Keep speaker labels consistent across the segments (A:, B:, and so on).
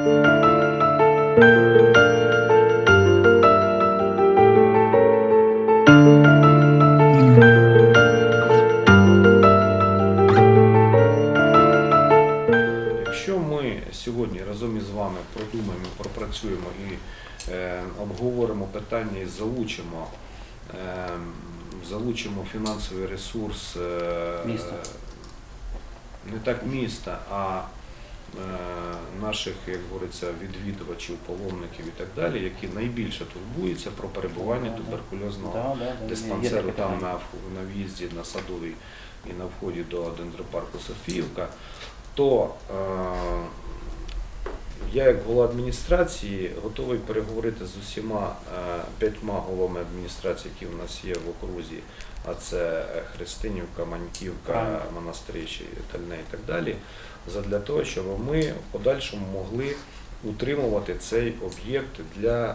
A: Якщо ми сьогодні разом із вами продумаємо, пропрацюємо і е, обговоримо питання і залучимо, е, залучимо фінансовий ресурс е,
B: Міста.
A: не так міста, а наших, як говориться, відвідувачів, паломників і так далі, які найбільше турбуються про перебування туберкульозного диспансеру там на, на в'їзді на садовій і на вході до дендропарку Софіївка, то е, я як голова адміністрації готовий переговорити з усіма е, п'ятьма головами адміністрації, які в нас є в окрузі, а це е, Христинівка, Маньківка. Монастиричі, Тальне і так далі, задля того, щоб ми в подальшому могли утримувати цей об'єкт для е,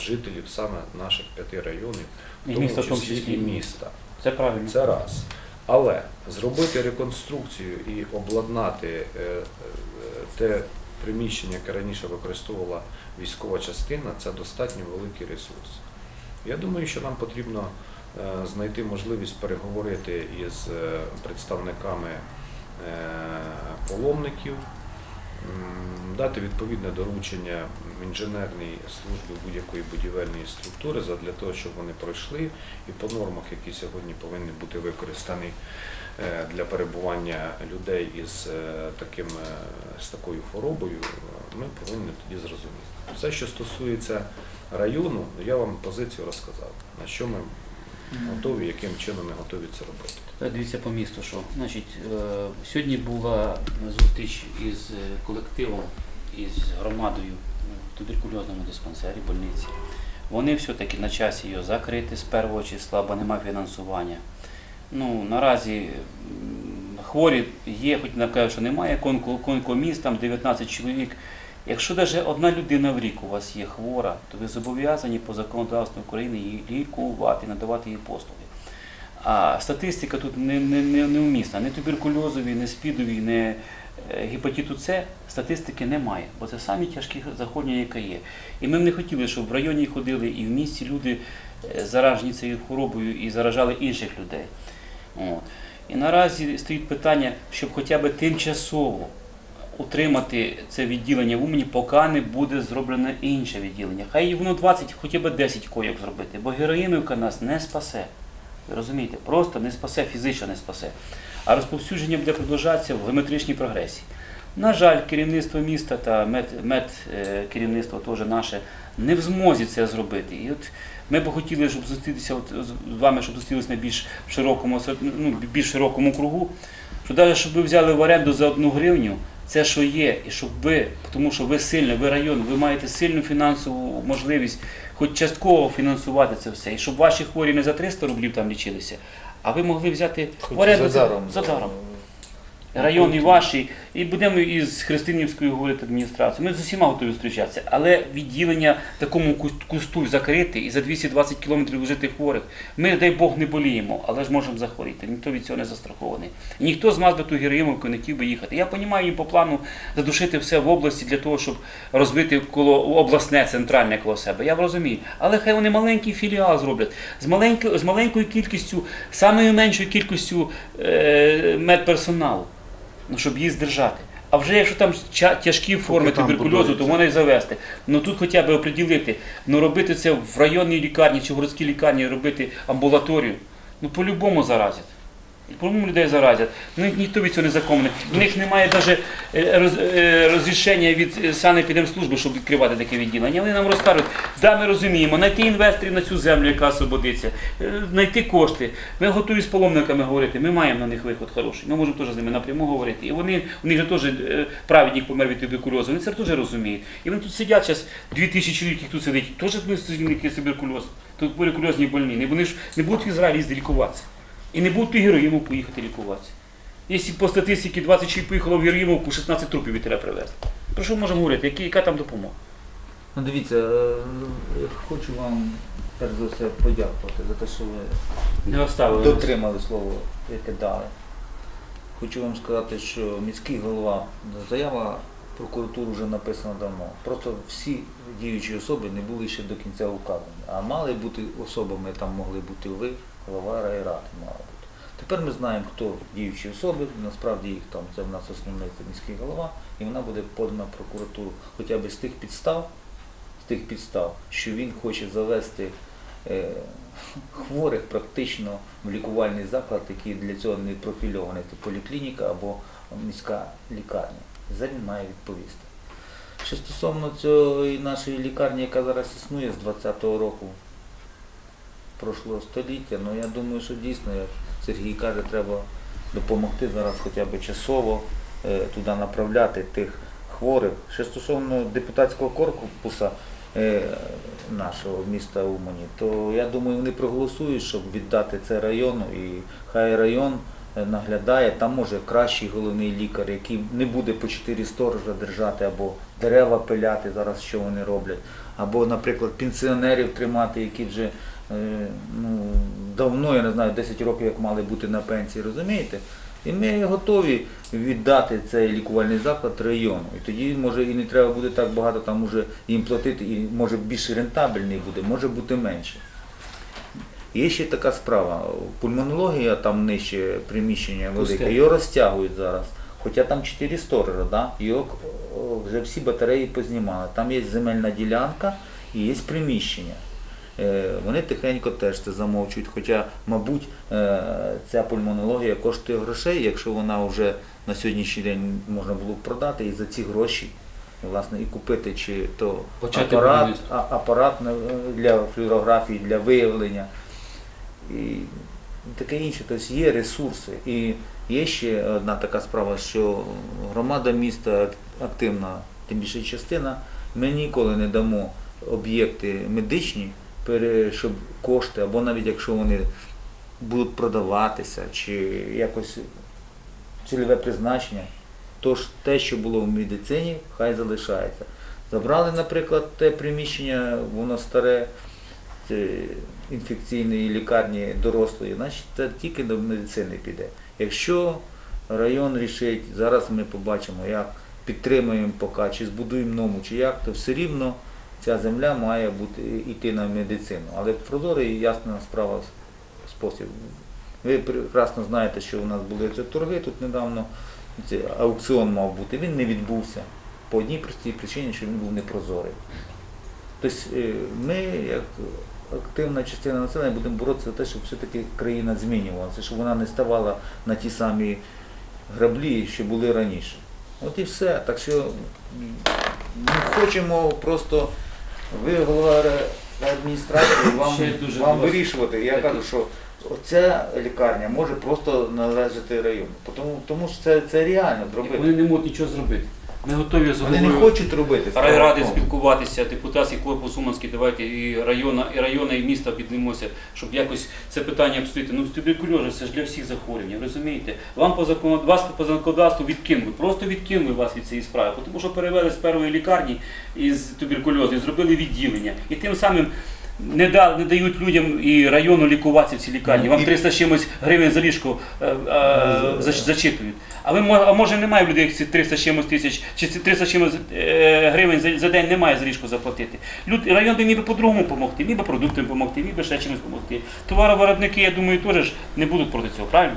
A: жителів саме наших п'яти районів, в тому числі і міста.
B: Це правильно.
A: Це раз. Але зробити реконструкцію і обладнати те приміщення, яке раніше використовувала військова частина, це достатньо великий ресурс. Я думаю, що нам потрібно е, знайти можливість переговорити із е, представниками е, паломників, м, дати відповідне доручення інженерній службі будь-якої будівельної структури для того, щоб вони пройшли і по нормах, які сьогодні повинні бути використані е, для перебування людей із е, таким е, з такою хворобою, ми повинні тоді зрозуміти. Все, що стосується району, я вам позицію розказав, на що ми готові, яким чином ми готові це робити.
B: Дивіться по місту, що значить е, сьогодні була зустріч із е, колективом, із громадою в туберкульозному диспансері больниці. Вони все-таки на часі його закрити з першого числа, бо немає фінансування. Ну, наразі хворі є, хоч не кажуть, що немає, конко, конкоміст, там 19 чоловік. Якщо навіть одна людина в рік у вас є хвора, то ви зобов'язані по законодавству України її лікувати, надавати їй послуги. А статистика тут не, не, не. Не туберкульозові, не спідові, не е, гепатиту С статистики немає, бо це самі тяжкі захворювання, яке є. І ми б не хотіли, щоб в районі ходили і в місті люди е, заражені цією хворобою і заражали інших людей. От. І наразі стоїть питання, щоб хоча б тимчасово утримати це відділення в Умані, поки не буде зроблене інше відділення. Хай воно 20, хоча б 10 койок зробити, бо героїновка нас не спасе. Ви розумієте, просто не спасе, фізично не спасе. А розповсюдження буде продовжатися в геометричній прогресії. На жаль, керівництво міста та мед, мед е, теж наше не в змозі це зробити. І от ми б хотіли, щоб зустрітися от з вами, щоб зустрілися на більш широкому ну, більш широкому кругу. Що навіть щоб ви взяли в оренду за одну гривню, це що є, і щоб ви, тому що ви сильний, ви район, ви маєте сильну фінансову можливість, хоч частково фінансувати це все, і щоб ваші хворі не за 300 рублів там лічилися, а ви могли взяти в оренду за
C: даром.
B: за даром. Район і ваші, і будемо із Христинівською говорити адміністрацією. Ми з усіма готові зустрічатися. Але відділення такому кус- кусту закрити і за 220 кілометрів жити хворих. Ми, дай Бог, не боліємо, але ж можемо захворіти. Ніхто від цього не застрахований. Ніхто з нас би ту героїмовку не хотів би їхати. Я розумію їм по плану задушити все в області для того, щоб розвити коло обласне центральне коло себе. Я розумію. Але хай вони маленький філіал зроблять з маленькою, з маленькою кількістю, самою меншою кількістю е, медперсоналу ну, щоб її здержати. А вже якщо там тяжкі форми
C: там
B: туберкульозу, то можна і завести. Ну тут хоча б оприділити, ну робити це в районній лікарні чи в городській лікарні, робити амбулаторію, ну по-любому заразять. По-любому людей заразять. Ну ніхто від цього не законний. У них немає навіть роз, е, розрішення від е, санепідемслужби, щоб відкривати таке відділення. Вони нам розкажуть, да, ми розуміємо, знайти інвесторів на цю землю, яка освободиться, е, знайти кошти. Ми готові з паломниками говорити, ми маємо на них виход хороший. Ми можемо теж з ними напряму говорити. І вони, у них же теж е, праведник помер від туберкульозу, вони це теж розуміють. І вони тут сидять зараз, дві тисячі їх тут сидить, теж якийсь туберкульоз, туберкульозні больні. Вони ж не будуть в їздити лікуватися. І не будуть в Героїмов поїхати лікуватися. Якщо по статистиці 20 чоловік поїхало в Героїмовку, 16 трупів від треба привезти. Про що можемо говорити? Які, яка там допомога?
C: Ну дивіться, е, хочу вам перш за все подякувати за те, що ви
B: Не оставили. нас.
C: дотримали слово, яке дали. Хочу вам сказати, що міський голова, заява прокуратуру вже написано давно. Просто всі діючі особи не були ще до кінця указані. А мали бути особами, там могли бути ви, голова райради мала бути. Тепер ми знаємо, хто діючі особи, насправді їх там, це в нас основний міський голова, і вона буде подана в прокуратуру хоча б з тих підстав, з тих підстав, що він хоче завести е, хворих практично в лікувальний заклад, який для цього не профільований, це поліклініка або міська лікарня. За він має відповісти. Що стосовно цієї нашої лікарні, яка зараз існує з 20-го року прошлого століття, ну я думаю, що дійсно, як Сергій каже, треба допомогти зараз хоча б часово е, туди направляти тих хворих. Що стосовно депутатського корпуса е, нашого міста Умані, то я думаю, вони проголосують, щоб віддати це району, і хай район е, наглядає, там може кращий головний лікар, який не буде по чотири сторожа держати, або дерева пиляти зараз, що вони роблять, або, наприклад, пенсіонерів тримати, які вже ну, давно, я не знаю, 10 років як мали бути на пенсії, розумієте? І ми готові віддати цей лікувальний заклад району. І тоді може і не треба буде так багато там уже їм платити, і може більш рентабельний буде, може бути менше. Є ще така справа. Пульмонологія там нижче приміщення велике, його розтягують зараз. Хоча там 4 сторожа, да? його вже всі батареї познімали. Там є земельна ділянка і є приміщення. Е, Вони тихенько теж це замовчують, хоча, мабуть, е, ця пульмонологія коштує грошей, якщо вона вже на сьогоднішній день можна було б продати і за ці гроші власне, і купити чи то
B: Почати
C: апарат, а- апарат для флюорографії, для виявлення і таке інше. Тобто є ресурси. І є ще одна така справа, що громада міста активна, тим більше частина, ми ніколи не дамо об'єкти медичні, щоб кошти, або навіть якщо вони будуть продаватися, чи якось цільове призначення, то ж те, що було в медицині, хай залишається. Забрали, наприклад, те приміщення, воно старе, інфекційної лікарні дорослої, значить це тільки до медицини піде. Якщо район рішить, зараз ми побачимо, як підтримуємо поки, чи збудуємо нову, чи як, то все рівно ця земля має бути йти на медицину. Але прозорий ясна справа спосіб. Ви прекрасно знаєте, що у нас були ці торги тут недавно. Це аукціон мав бути, він не відбувся по одній простій причині, що він був непрозорий. Тобто ми, як активна частина населення, будемо боротися за те, щоб все-таки країна змінювалася, щоб вона не ставала на ті самі граблі, що були раніше. От і все. Так що ми хочемо просто, ви голова адміністрації, вам,
B: Ще дуже
C: вам вирішувати. Я кажу, що оця лікарня може просто належати району. Тому, тому що це, це реально зробити.
B: Вони не можуть нічого зробити. Ми готові з
C: Вони не
B: головою
C: хочуть робити.
B: райради спілкуватися, депутатський корпус Уманський, давайте і района, і райони, і міста піднімемося, щоб якось це питання обстоїти. Ну, туберкульоз це ж для всіх захворювань, розумієте? Вам по законодавству, по законодавству відкинули, просто відкинули вас від цієї справи, тому що перевели з першої лікарні із туберкульозу, і зробили відділення. І тим самим не, да, не дають людям і району лікуватися в цій лікарні. Вам 300 з чимось гривень за ліжко е, е, зач- зачитують. А ви мо- а може немає в людей ці 300 з чимось тисяч, чи ці 300 з чимось е, гривень за, за день немає за ліжко заплатити. Люд, район би міг би по-другому допомогти, міг би продуктами допомогти, міг би ще чимось допомогти. Товаровиробники, я думаю, теж ж не будуть проти цього, правильно?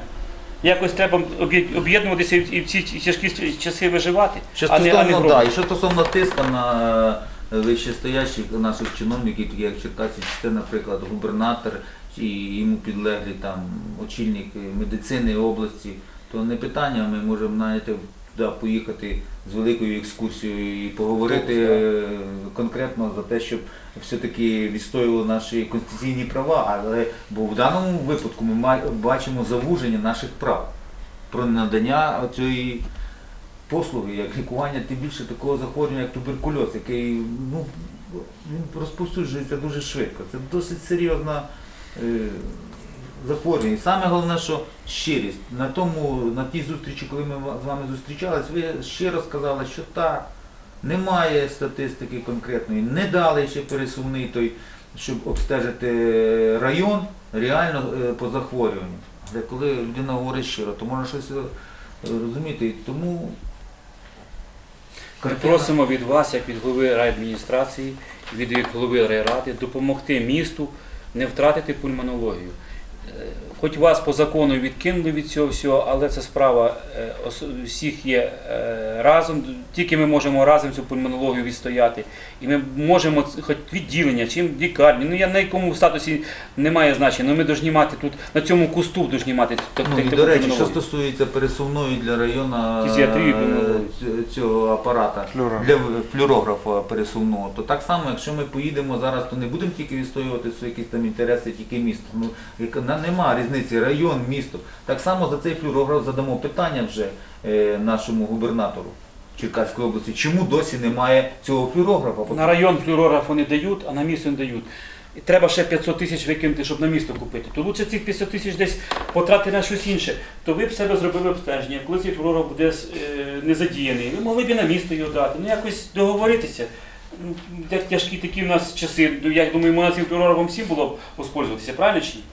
B: Якось треба об'єд- об'єднуватися і в- і в ці тяжкі часи виживати,
C: Що
B: а не, а не
C: стосовно, да, і що стосовно тиску на е, вищестоящих наших чиновників, такі як Черкасі, чи це, наприклад, губернатор і йому підлеглі там очільник медицини області, то не питання, ми можемо навіть туди поїхати з великою екскурсією і поговорити е, конкретно за те, щоб все-таки відстоювали наші конституційні права, але бо в даному випадку ми бачимо завуження наших прав про надання цієї послуги, як лікування, тим більше такого захворювання, як туберкульоз, який ну, він розповсюджується дуже швидко. Це досить серйозна е, захворювання. І саме головне, що щирість. На тому, на тій зустрічі, коли ми з вами зустрічались, ви щиро сказали, що так, немає статистики конкретної, не дали ще пересувний той, щоб обстежити район реально е, по захворюванню. Але коли людина говорить щиро, то можна щось е, розуміти. Тому
B: Ми просимо від вас, як від голови райадміністрації, від голови райради, допомогти місту не втратити пульмонологію. Хоч вас по закону відкинули від цього всього, але це справа е, всіх є е, разом. Тільки ми можемо разом цю пульмонологію відстояти. І ми можемо хоч відділення, чим лікарні. Ну я на якому статусі не має значення. Ну ми повинні мати тут на цьому кусту повинні мати
C: Ну, і, до речі, що стосується пересувної для району е, цього апарата для флюорографа пересувного, то так само, якщо ми поїдемо зараз, то не будемо тільки відстоювати свої якісь там інтереси, тільки місто. Ну яка- на- нема різниці, район, місто. Так само за цей флюорограф задамо питання вже е, нашому губернатору Черкаської області. Чому досі немає цього флюорографа?
B: На район флюорограф вони дають, а на місто не дають. І треба ще 500 тисяч викинути, щоб на місто купити. То лучше цих 500 тисяч десь потратити на щось інше. То ви б себе зробили обстеження, коли цей флюорограф буде е, не задіяний. Ви могли б і на місто його дати. Ну якось договоритися. Ну, тяжкі такі в нас часи, ну, я думаю, можна цим флюорографом всім було б воспользуватися, правильно чи ні?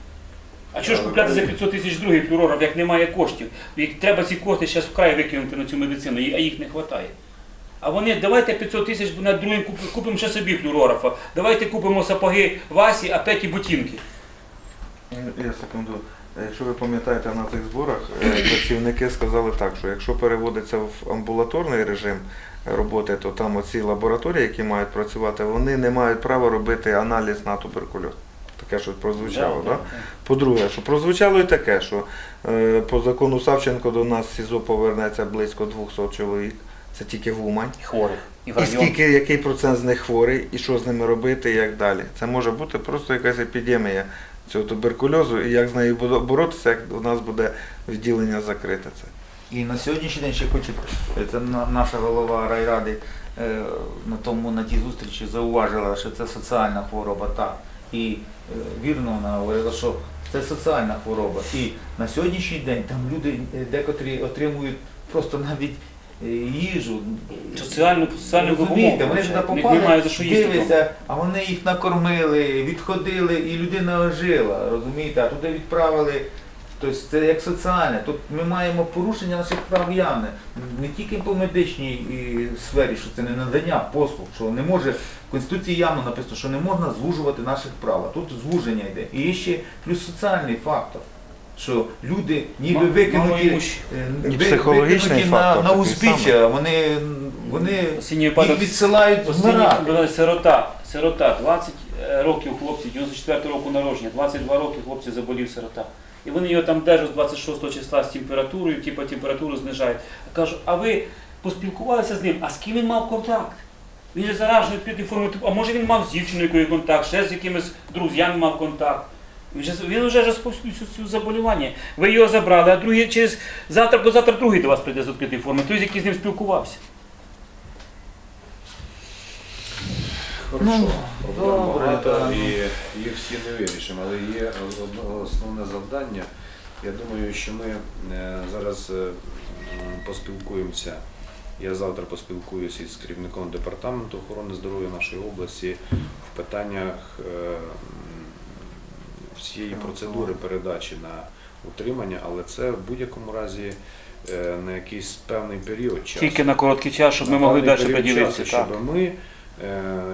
B: А чого ж купляти за 500 тисяч другий флюорограф, як немає коштів? Треба ці кошти зараз вкрай викинути на цю медицину, а їх не вистачає. А вони давайте 500 тисяч на другий куп- купимо ще собі флюорографа. Давайте купимо сапоги Васі, а Петі ботинки.
D: Я секунду. Якщо ви пам'ятаєте на цих зборах, е, працівники сказали так, що якщо переводиться в амбулаторний режим роботи, то там оці лабораторії, які мають працювати, вони не мають права робити аналіз на туберкульоз. Таке щось прозвучало,
B: Да, да,
D: По-друге, що прозвучало і таке, що е, по закону Савченко до нас в СІЗО повернеться близько 200 чоловік. Це тільки в Умань.
B: І хворих. І в
D: І скільки, який процент з них хворий, і що з ними робити, і як далі. Це може бути просто якась епідемія цього туберкульозу, і як з нею боротися, як у нас буде відділення закрите це.
C: І на сьогоднішній день ще хочу, це на- наша голова райради е, на тому на тій зустрічі зауважила, що це соціальна хвороба, так. І е, вірно вона говорила, що це соціальна хвороба. І на сьогоднішній день там люди е, декотрі отримують просто навіть е, їжу.
B: Соціальну, соціальну
C: Розумієте, вони туди
B: Не-
C: попали,
B: Немає за що їсти. вдома.
C: дивляться, а вони їх накормили, відходили, і людина жила, розумієте, а туди відправили. Тобто це як соціальне. Тут ми маємо порушення наших прав явне. Не тільки по медичній і, сфері, що це не надання послуг, що не може, в Конституції явно написано, що не можна звужувати наших прав. А тут звуження йде. І ще плюс соціальний фактор. Що люди ніби викинуті, е, викинуті на, на узбіччя, вони, вони їх відсилають вмирати.
B: сирота. Сирота, 20 років хлопці, 94 року народження, 22 роки хлопці заболів сирота. І вони його там держать з 26 числа з температурою, типу температуру знижають. Я кажу, а ви поспілкувалися з ним, а з ким він мав контакт? Він же заражений під інформою, а може він мав з дівчиною контакт, ще з якимись друзями мав контакт. Він вже, він вже розповсюдив цю заболівання. Ви його забрали, а другий через завтра до завтра другий до вас прийде з відкритої форми, той, який з ним спілкувався.
A: Хорошо,
C: Ну,
A: проблем
C: добре,
A: багато і їх всі не вирішимо, але є основне завдання. Я думаю, що ми е, зараз е, м, поспілкуємося. Я завтра поспілкуюся із керівником департаменту охорони здоров'я нашої області в питаннях е, м, всієї процедури передачі на утримання, але це в будь-якому разі е, на якийсь певний період часу.
B: Тільки на короткий час, щоб ми
A: На
B: могли
A: певний
B: далі
A: період часу,
B: Так.
A: Щоб ми,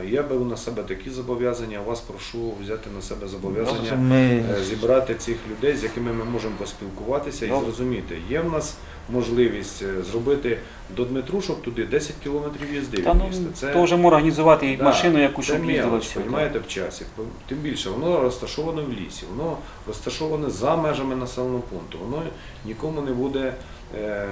A: я беру на себе такі зобов'язання, вас прошу взяти на себе зобов'язання
C: Ми
A: е, зібрати цих людей, з якими ми можемо поспілкуватися і зрозуміти, є в нас можливість е, зробити до Дмитрушок туди 10 кілометрів їзди
B: Та
A: від
B: ну,
A: міста. Це,
B: то вже можна організувати і
A: Да,
B: машину, яку щоб їздила
A: розумієте, в часі. Тим більше, воно розташоване в лісі, воно розташоване за межами населеного пункту. Воно нікому не буде, е,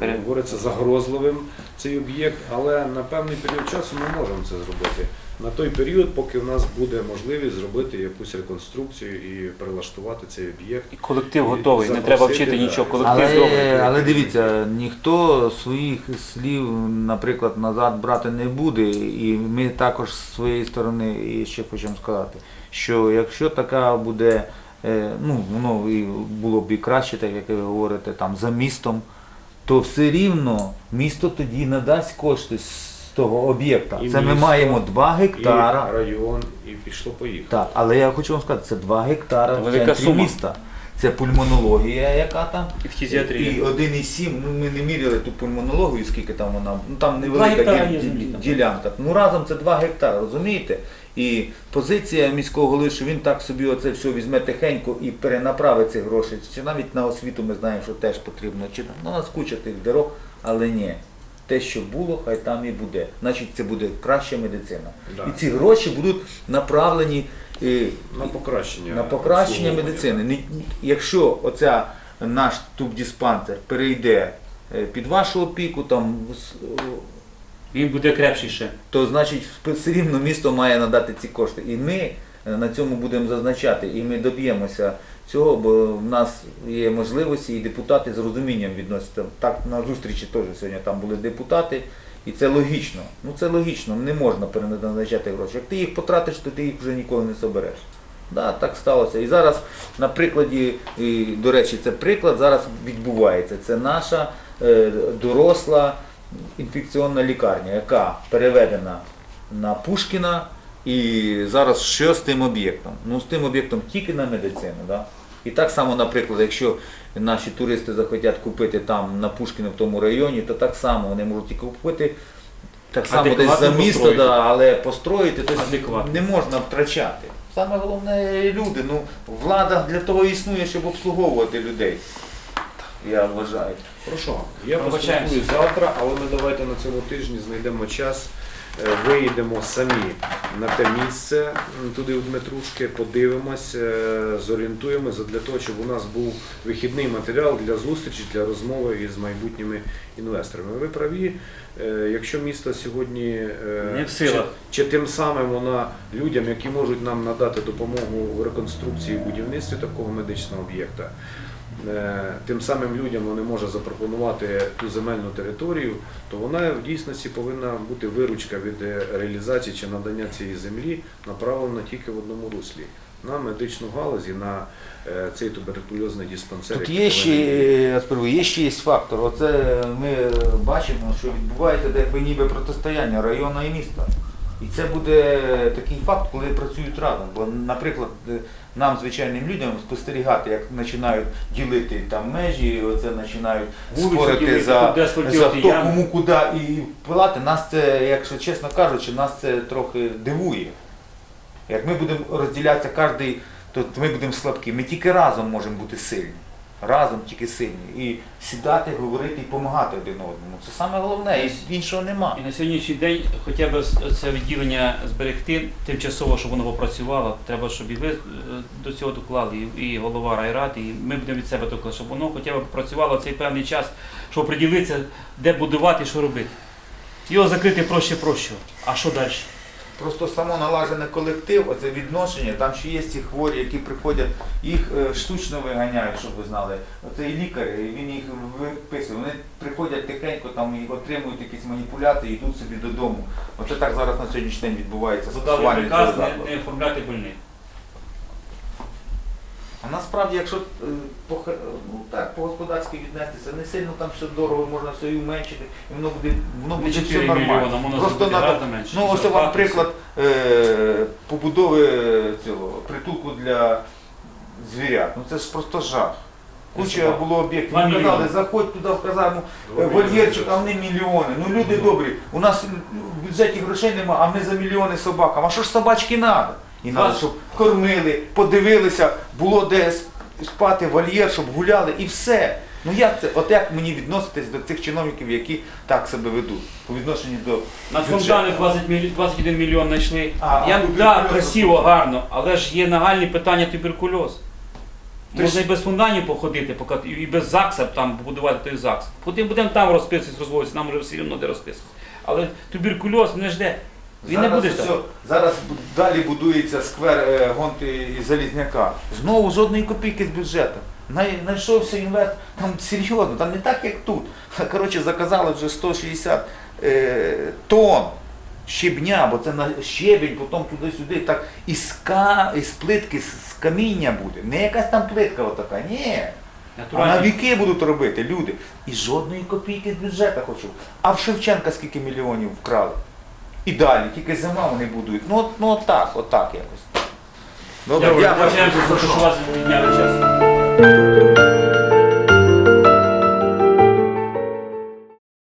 A: говориться, загрозливим цей об'єкт, але на певний період часу ми можемо це зробити. На той період, поки в нас буде можливість зробити якусь реконструкцію і прилаштувати цей об'єкт.
B: І колектив
A: І
B: готовий, не треба вчити нічого. Колектив
C: але, але дивіться, ніхто своїх слів, наприклад, назад брати не буде. І ми також з своєї сторони ще хочемо сказати, що якщо така буде, ну воно і було б і краще, так як ви говорите, там за містом, то все рівно місто тоді надасть кошти з того об'єкта.
A: І
C: Це ми
A: місто,
C: маємо 2 гектара.
A: І район, і пішло поїхало.
C: Так, але я хочу вам сказати, це 2 гектара в
B: Велика
C: центрі
B: сума.
C: міста. Це пульмонологія, яка там.
B: І фтизіатрія.
C: І 1,7, ну ми не міряли ту пульмонологію, скільки там вона, ну там невелика ді- ді- ділянка. Ну разом це 2 гектари, розумієте? І позиція міського голови, що він так собі оце все візьме тихенько і перенаправить ці гроші. Чи навіть на освіту ми знаємо, що теж потрібно. Чи ну, нас куча тих дорог, але ні. Те, що було, хай там і буде. Значить, це буде краща медицина.
A: Да.
C: І ці гроші будуть направлені
A: На покращення.
C: на покращення медицини. Якщо оця наш тубдиспансер перейде е, під вашу опіку, там с-
B: Він буде крепший ще.
C: то значить все рівно місто має надати ці кошти. І ми е, на цьому будемо зазначати, і ми доб'ємося цього, бо в нас є можливості, і депутати з розумінням відносяться. Так на зустрічі теж сьогодні там були депутати. І це логічно. Ну це логічно, не можна переназначати гроші. Як ти їх потратиш, то ти їх вже ніколи не собереш. Да, так сталося. І зараз на прикладі, і, до речі, це приклад зараз відбувається. Це наша е, доросла інфекційна лікарня, яка переведена на Пушкіна. І зараз що з тим об'єктом? Ну з тим об'єктом тільки на медицину. Да? І так само, наприклад, якщо наші туристи захотять купити там на Пушкіна в тому районі, то так само вони можуть і купити так само десь за місто, да, але построїти
B: Адекватно.
C: не можна втрачати. Саме головне люди. Ну, влада для того існує, щоб обслуговувати людей. Я вважаю.
A: Хорошо. Я поспілкуюсь завтра, але ми давайте на цьому тижні знайдемо час, виїдемо самі на те місце, туди у Дмитрушки, подивимось, е, зорієнтуємося для того, щоб у нас був вихідний матеріал для зустрічі, для розмови із майбутніми інвесторами. Ви праві, е, якщо місто сьогодні е,
B: Не в силах.
A: Чи, чи тим самим вона людям, які можуть нам надати допомогу в реконструкції і будівництві такого медичного об'єкта, е, тим самим людям вони може запропонувати ту земельну територію, то вона в дійсності повинна бути виручка від е, реалізації чи надання цієї землі направлена тільки в одному руслі на медичну галузь і на е, цей туберкульозний диспансер.
C: Тут є ще, е, я спершу, є ще є фактор. Оце ми е, бачимо, що відбувається якби ніби протистояння району і міста. І це буде такий факт, коли працюють разом. Бо, наприклад, е, нам, звичайним людям, спостерігати, як починають ділити там межі, оце починають
B: Вулицю
C: спорити
B: ділити,
C: за,
B: куди
C: за
B: асфальтувати
C: хто
B: ями.
C: кому куди і пилати. Нас це, якщо чесно кажучи, нас це трохи дивує. Як ми будемо розділятися кожен, то ми будемо слабкі. Ми тільки разом можемо бути сильні. Разом тільки сильні. І сідати, говорити і допомагати один одному. Це саме головне, і іншого нема.
B: І на сьогоднішній день хоча б це відділення зберегти тимчасово, щоб воно попрацювало. Треба, щоб і ви е, до цього доклали, і- голова райради, і ми будемо від себе доклад, щоб воно хоча б попрацювало цей певний час, щоб приділитися, де будувати що робити. Його закрити проще проще. А що далі?
C: Просто само налажений колектив, оце відношення, там ще є ці хворі, які приходять, їх е, штучно виганяють, щоб ви знали. Оце і лікар, він їх виписує. Вони приходять тихенько, там і отримують якісь маніпуляції, і йдуть собі додому. Оце так зараз на сьогоднішній день відбувається.
B: Подав приказ не, не оформляти больних.
C: А насправді, якщо е, по, е, ну, так, по господарськи віднестися, не сильно там все дорого, можна все і уменшити, і воно буде, воно буде все нормально.
B: воно
C: Просто надо,
B: менше.
C: ну ось вам приклад е, побудови цього притулку для звірят. Ну це ж просто жах. Куча було об'єктів. Ми казали, заходь туди в казарму, е, вольєрчик, а вони мільйони. Ну люди добрі, у нас в бюджеті грошей нема, а ми за мільйони собакам. А що ж собачки треба? І
B: Вас-
C: щоб кормили, подивилися, було де спати, вольєр, щоб гуляли і все. Ну як це? От як мені відноситись до цих чиновників, які так себе ведуть по відношенню до
B: На фонтани 20 міль... 21 мільйон знайшли.
C: А,
B: Я,
C: а
B: да, красиво, гарно, але ж є нагальні питання туберкульоз. Можна і без фундаментів походити, поки- і без ЗАГСа там побудувати той ЗАГС. Потім будемо там розписуватися, розводитися, нам вже все одно де розписуватися. Але туберкульоз не жде. Він не буде
C: все, зараз далі будується сквер е, гонти і Залізняка. Знову жодної копійки з бюджету. Най- Знайшовся інвестор, там серйозно, там не так, як тут. Коротше, заказали вже 160 е, тонн щебня, бо це на щебінь, потім туди-сюди, так із, ка, із плитки, з, з каміння буде. Не якась там плитка отака, ні. А на віки будуть робити люди. І жодної копійки з бюджету хочу. А в Шевченка скільки мільйонів вкрали? І далі, тільки зима вони будують. Ну, от- ну отак, отак якось. Добре,
B: Дякую, те, що вас відняли час.